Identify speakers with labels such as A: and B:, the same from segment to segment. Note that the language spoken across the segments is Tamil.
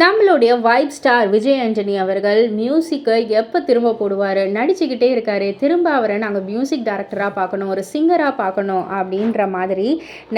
A: நம்மளுடைய வைப் ஸ்டார் விஜய் ஆண்டனி அவர்கள் மியூசிக்கை எப்போ திரும்ப போடுவார்? நடிச்சுக்கிட்டே இருக்காரு. திரும்ப அவரை நாங்கள் மியூசிக் டைரக்டராக பார்க்கணும் ஒரு சிங்கராக பார்க்கணும் அப்படின்ற மாதிரி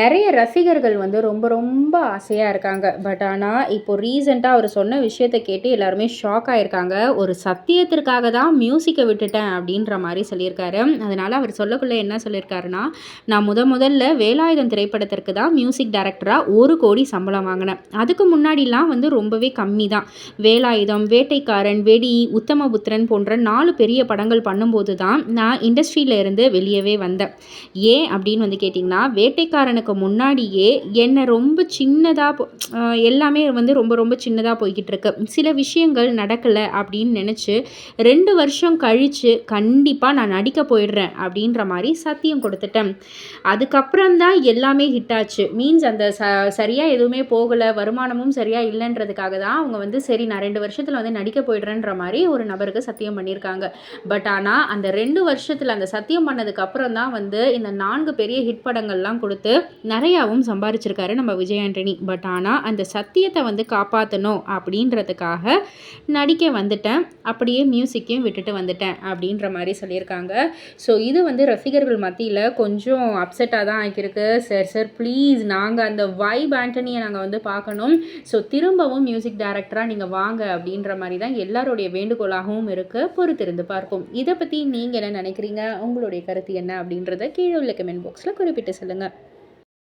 A: நிறைய ரசிகர்கள் வந்து ரொம்ப ரொம்ப ஆசையாக இருக்காங்க. பட் ஆனால் இப்போ ரீசெண்டாக அவர் சொன்ன விஷயத்தை கேட்டு எல்லாருமே ஷாக் ஆகியிருக்காங்க ஒரு சத்தியத்திற்காக தான் மியூசிக்கை விட்டுட்டேன் அப்படின்ற மாதிரி சொல்லியிருக்காரு. அதனால் அவர் சொல்லக்குள்ளே என்ன சொல்லியிருக்காருன்னா நான் முத முதல்ல வேலாயுதம் திரைப்படத்திற்கு தான் மியூசிக் டைரக்டராக ஒரு கோடி சம்பளம் வாங்கினேன். அதுக்கு முன்னாடிலாம் வந்து ரொம்பவே கம்மி தான் வேலாயுதம் வேட்டைக்காரன் வெடி உத்தமபுத்திரன் போன்ற நாலு பெரிய படங்கள் பண்ணும்போது தான் நான் இண்டஸ்ட்ரியில இருந்து வெளியவே வந்தேன். ஏன் அப்படின்னு வந்து கேட்டிங்கன்னா வேட்டைக்காரனுக்கு முன்னாடியே என்னை ரொம்ப சின்னதாக எல்லாமே வந்து ரொம்ப ரொம்ப சின்னதாக போய்கிட்டு இருக்கு சில விஷயங்கள் நடக்கலை அப்படின்னு நினச்சி ரெண்டு வருஷம் கழித்து கண்டிப்பாக நான் நடிக்க போயிடுறேன் அப்படின்ற மாதிரி சத்தியம் கொடுத்துட்டேன். அதுக்கப்புறம் தான் எல்லாமே ஹிட் ஆச்சு. மீன்ஸ் அந்த ச சரியாக எதுவுமே போகலை வருமானமும் சரியாக இல்லைன்றதுக்காக தான் அவங்க வந்து சரி நான் ரெண்டு வருஷத்தில் வந்து நடிக்க போயிடுறேன்ற மாதிரி ஒரு நபருக்கு சத்தியம் பண்ணியிருக்காங்க. பட் ஆனால் அந்த ரெண்டு வருஷத்தில் அந்த சத்தியம் பண்ணதுக்கு அப்புறம் தான் வந்து இந்த நான்கு பெரிய ஹிட் படங்கள்லாம் கொடுத்து நிறையாவும் சம்பாரிச்சிருக்காரு நம்ம விஜய் ஆண்டனி. பட் ஆனால் அந்த சத்தியத்தை வந்து காப்பாற்றணும் அப்படின்றதுக்காக நடிக்க வந்துட்டேன். அப்படியே மியூசிக்கையும் விட்டுட்டு வந்துட்டேன் அப்படின்ற மாதிரி சொல்லியிருக்காங்க. ஸோ இது வந்து ரசிகர்கள் மத்தியில் கொஞ்சம் அப்செட்டாக தான் ஆகியிருக்கு. சார் சார் ப்ளீஸ் நாங்கள் அந்த வைப் ஆண்டனியை நாங்கள் வந்து பார்க்கணும். ஸோ திரும்பவும் மியூசிக் டைரக்டராக நீங்கள் வாங்க அப்படின்ற மாதிரி தான் எல்லாருடைய வேண்டுகோளாகவும் இருக்குது பொறுத்திருந்து பார்ப்போம். இதை பற்றி நீங்கள் என்ன நினைக்கிறீங்க? உங்களுடைய கருத்து என்ன அப்படின்றத கீழே உள்ள கமெண்ட் பாக்ஸில் குறிப்பிட்டு சொல்லுங்கள்